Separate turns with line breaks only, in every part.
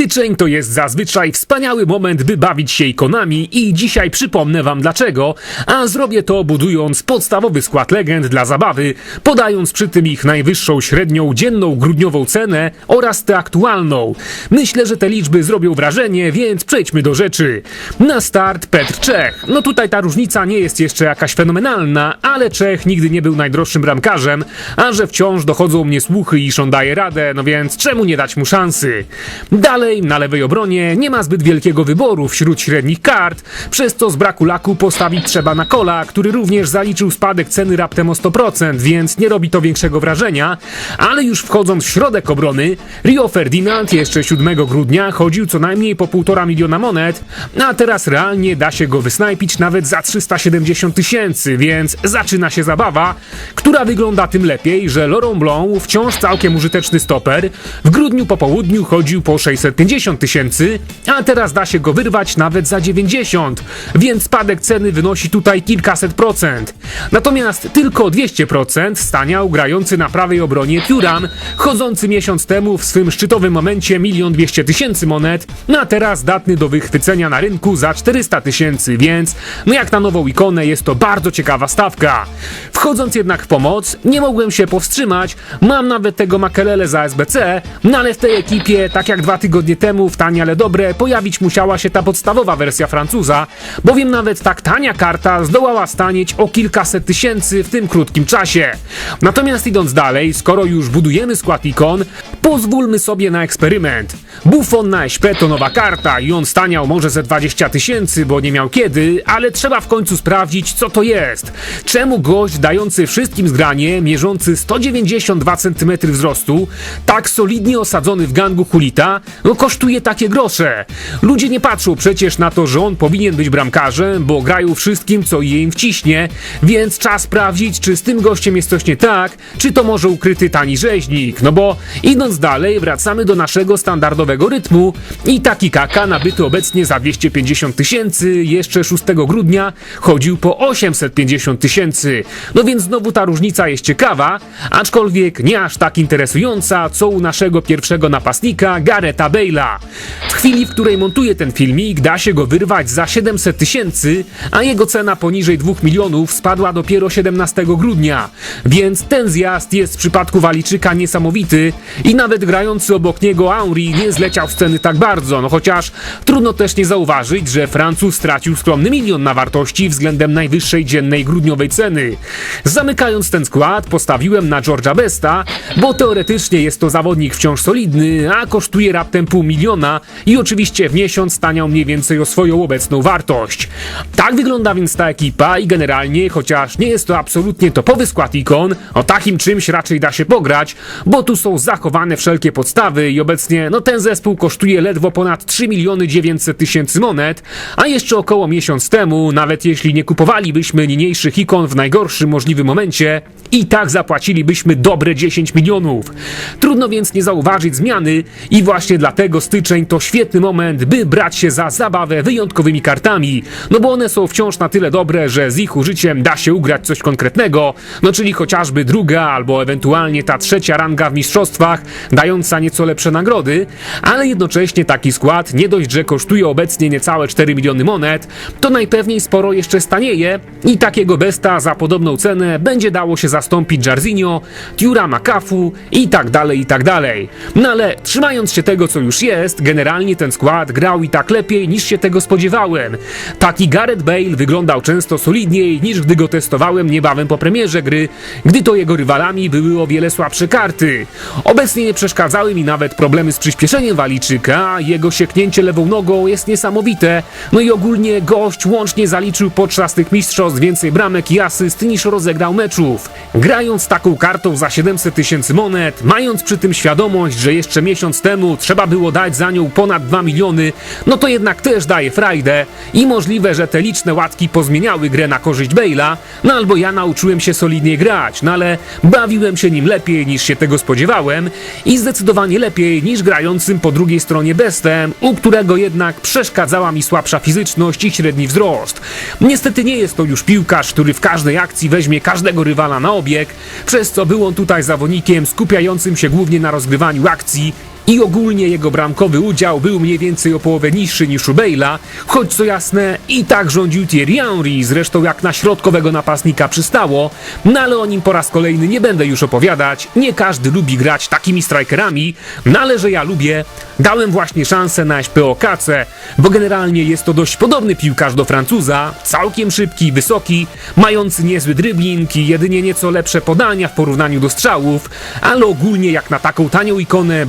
Styczeń to jest zazwyczaj wspaniały moment, by bawić się ikonami i dzisiaj przypomnę wam dlaczego, a zrobię to budując podstawowy skład legend dla zabawy, podając przy tym ich najwyższą średnią dzienną grudniową cenę oraz tę aktualną. Myślę, że te liczby zrobią wrażenie, więc przejdźmy do rzeczy. Na start Petr Czech. No tutaj ta różnica nie jest jeszcze jakaś fenomenalna, ale Czech nigdy nie był najdroższym bramkarzem, a że wciąż dochodzą mnie słuchy, iż on daje radę, no więc czemu nie dać mu szansy? Dalej, na lewej obronie nie ma zbyt wielkiego wyboru wśród średnich kart, przez co z braku laku postawić trzeba na kola, który również zaliczył spadek ceny raptem o 100%, więc nie robi to większego wrażenia, ale już wchodząc w środek obrony, Rio Ferdinand jeszcze 7 grudnia chodził co najmniej po 1,5 miliona monet, a teraz realnie da się go wysnajpić nawet za 370 tysięcy, więc zaczyna się zabawa, która wygląda tym lepiej, że Laurent Blanc, wciąż całkiem użyteczny stoper, w grudniu po południu chodził po 650 tysięcy, a teraz da się go wyrwać nawet za 90, więc spadek ceny wynosi tutaj kilkaset procent. Natomiast tylko 200% staniał grający na prawej obronie Thuram, chodzący miesiąc temu w swym szczytowym momencie 1 200 tysięcy monet, a teraz datny do wychwycenia na rynku za 400 tysięcy, więc no jak na nową ikonę jest to bardzo ciekawa stawka. Wchodząc jednak w pomoc, nie mogłem się powstrzymać, mam nawet tego Makelele za SBC, no ale w tej ekipie, tak jak dwa tygodnie temu w tanie ale dobre, pojawić musiała się ta podstawowa wersja Francuza, bowiem nawet tak tania karta zdołała stanieć o kilkaset tysięcy w tym krótkim czasie. Natomiast idąc dalej, skoro już budujemy skład ikon, pozwólmy sobie na eksperyment. Buffon na SP to nowa karta i on staniał może ze 20 tysięcy, bo nie miał kiedy, ale trzeba w końcu sprawdzić, co to jest. Czemu gość dający wszystkim zgranie, mierzący 192 cm wzrostu, tak solidnie osadzony w gangu Hulita, no kosztuje takie grosze. Ludzie nie patrzą przecież na to, że on powinien być bramkarzem, bo grają wszystkim, co je im wciśnie, więc czas sprawdzić, czy z tym gościem jest coś nie tak, czy to może ukryty tani rzeźnik. No bo idąc dalej, wracamy do naszego standardowego rytmu i taki kaka nabyty obecnie za 250 tysięcy, jeszcze 6 grudnia chodził po 850 tysięcy. No więc znowu ta różnica jest ciekawa, aczkolwiek nie aż tak interesująca, co u naszego pierwszego napastnika Gareta Bale'a. W chwili, w której montuję ten filmik, da się go wyrwać za 700 tysięcy, a jego cena poniżej 2 milionów spadła dopiero 17 grudnia. Więc ten zjazd jest w przypadku Waliczyka niesamowity i nawet grający obok niego Auri nie zleciał ceny tak bardzo, no chociaż trudno też nie zauważyć, że Francuz stracił skromny milion na wartości względem najwyższej dziennej grudniowej ceny. Zamykając ten skład, postawiłem na George'a Besta, bo teoretycznie jest to zawodnik wciąż solidny, a kosztuje raptem pół miliona i oczywiście w miesiąc staniał mniej więcej o swoją obecną wartość. Tak wygląda więc ta ekipa i generalnie, chociaż nie jest to absolutnie topowy skład ikon, o takim czymś raczej da się pograć, bo tu są zachowane wszelkie podstawy i obecnie no ten zespół kosztuje ledwo ponad 3 miliony 900 tysięcy monet, a jeszcze około miesiąc temu, nawet jeśli nie kupowalibyśmy niniejszych ikon w najgorszym możliwym momencie, i tak zapłacilibyśmy dobre 10 milionów. Trudno więc nie zauważyć zmiany i właśnie dlatego styczeń to świetny moment, by brać się za zabawę wyjątkowymi kartami, no bo one są wciąż na tyle dobre, że z ich użyciem da się ugrać coś konkretnego, no czyli chociażby druga albo ewentualnie ta trzecia ranga w mistrzostwach, dająca nieco lepsze nagrody, ale jednocześnie taki skład nie dość, że kosztuje obecnie niecałe 4 miliony monet, to najpewniej sporo jeszcze stanieje i takiego besta za podobną cenę będzie dało się zastąpić Jarzinho, Tiura Makafu i tak dalej, i tak dalej. No ale trzymając się tego, co już jest, generalnie ten skład grał i tak lepiej niż się tego spodziewałem. Taki Gareth Bale wyglądał często solidniej niż gdy go testowałem niebawem po premierze gry, gdy to jego rywalami były o wiele słabsze karty. Obecnie nie przeszkadzały mi nawet problemy z przyspieszeniem Waliczyka, jego sieknięcie lewą nogą jest niesamowite, no i ogólnie gość łącznie zaliczył podczas tych mistrzostw więcej bramek i asyst niż rozegrał meczów. Grając taką kartą za 700 tysięcy monet, mając przy tym świadomość, że jeszcze miesiąc temu trzeba było dać za nią ponad 2 miliony, no to jednak też daje frajdę. I możliwe, że te liczne łatki pozmieniały grę na korzyść Bale'a, no albo ja nauczyłem się solidnie grać, no ale bawiłem się nim lepiej niż się tego spodziewałem. I zdecydowanie lepiej niż grającym po drugiej stronie Bestem, u którego jednak przeszkadzała mi słabsza fizyczność i średni wzrost. Niestety nie jest to już piłkarz, który w każdej akcji weźmie każdego rywala na obieg, przez co był on tutaj zawodnikiem skupiającym się głównie na rozgrywaniu akcji i ogólnie jego bramkowy udział był mniej więcej o połowę niższy niż u Bale'a, choć co jasne i tak rządził Thierry Henry, zresztą jak na środkowego napastnika przystało, no ale o nim po raz kolejny nie będę już opowiadać, nie każdy lubi grać takimi strikerami, no ale że ja lubię, dałem właśnie szansę na SPOKC, bo generalnie jest to dość podobny piłkarz do Francuza, całkiem szybki, wysoki, mający niezły dribbling i jedynie nieco lepsze podania w porównaniu do strzałów, ale ogólnie jak na taką tanią ikonę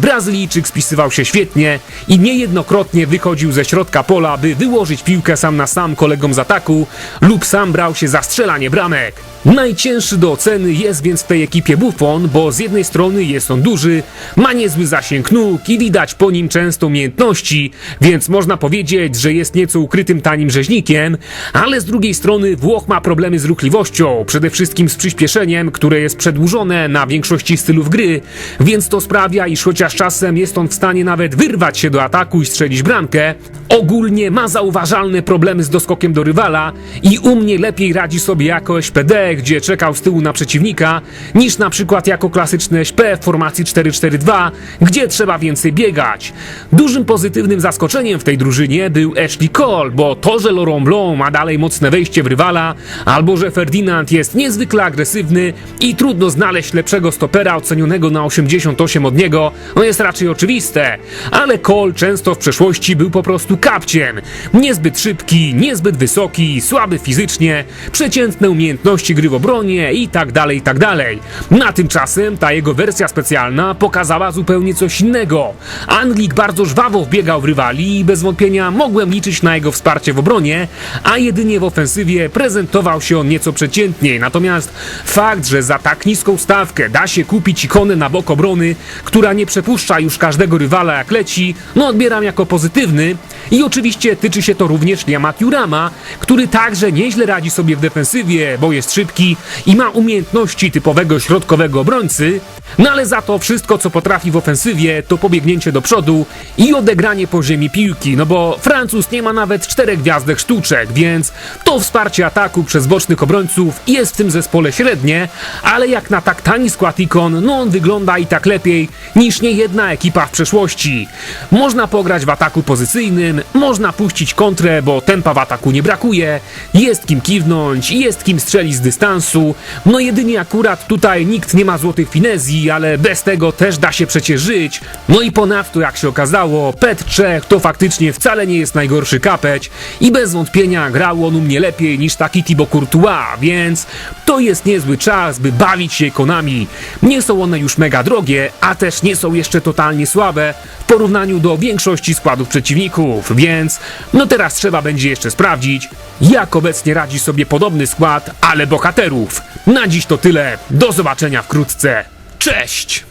Brazylijczyk spisywał się świetnie i niejednokrotnie wychodził ze środka pola, by wyłożyć piłkę sam na sam kolegom z ataku lub sam brał się za strzelanie bramek. Najcięższy do oceny jest więc w tej ekipie Buffon, bo z jednej strony jest on duży, ma niezły zasięg nóg i widać po nim często umiejętności, więc można powiedzieć, że jest nieco ukrytym tanim rzeźnikiem, ale z drugiej strony Włoch ma problemy z ruchliwością, przede wszystkim z przyspieszeniem, które jest przedłużone na większości stylów gry, więc to sprawia, iż chociaż czasem jest on w stanie nawet wyrwać się do ataku i strzelić bramkę, ogólnie ma zauważalne problemy z doskokiem do rywala i u mnie lepiej radzi sobie jako SPD, gdzie czekał z tyłu na przeciwnika, niż na przykład jako klasyczny SP w formacji 4-4-2, gdzie trzeba więcej biegać. Dużym pozytywnym zaskoczeniem w tej drużynie był Ashley Cole, bo to, że Laurent Blanc ma dalej mocne wejście w rywala, albo że Ferdinand jest niezwykle agresywny i trudno znaleźć lepszego stopera ocenionego na 88 od niego, no jest raczej oczywiste. Ale Cole często w przeszłości był po prostu kapciem. Niezbyt szybki, niezbyt wysoki, słaby fizycznie, przeciętne umiejętności gry w obronie i tak dalej, i tak dalej. Na tymczasem ta jego wersja specjalna pokazała zupełnie coś innego. Anglik bardzo żwawo wbiegał w rywali i bez wątpienia mogłem liczyć na jego wsparcie w obronie, a jedynie w ofensywie prezentował się on nieco przeciętniej. Natomiast fakt, że za tak niską stawkę da się kupić ikonę na bok obrony, która nie przepuszcza już każdego rywala jak leci, no odbieram jako pozytywny i oczywiście tyczy się to również Liama Tiurama, który także nieźle radzi sobie w defensywie, bo jest szybki i ma umiejętności typowego środkowego obrońcy, no ale za to wszystko co potrafi w ofensywie to pobiegnięcie do przodu i odegranie po ziemi piłki, no bo Francuz nie ma nawet czterech gwiazdek sztuczek, więc to wsparcie ataku przez bocznych obrońców jest w tym zespole średnie, ale jak na tak tani skład ikon, no on wygląda i tak lepiej niż nie jedna ekipa w przeszłości. Można pograć w ataku pozycyjnym, można puścić kontrę, bo tempa w ataku nie brakuje, jest kim kiwnąć, jest kim strzelić z dystansu, no jedynie akurat tutaj nikt nie ma złotych finezji, ale bez tego też da się przecież żyć. No i ponadto jak się okazało, Pet Czech to faktycznie wcale nie jest najgorszy kapeć i bez wątpienia grał on u mnie lepiej niż taki Thibaut Courtois, więc to jest niezły czas, by bawić się ikonami. Nie są one już mega drogie, a też nie są jeszcze totalnie słabe w porównaniu do większości składów przeciwników, więc no teraz trzeba będzie jeszcze sprawdzić, jak obecnie radzi sobie podobny skład, ale bohaterów. Na dziś to tyle, do zobaczenia wkrótce. Cześć!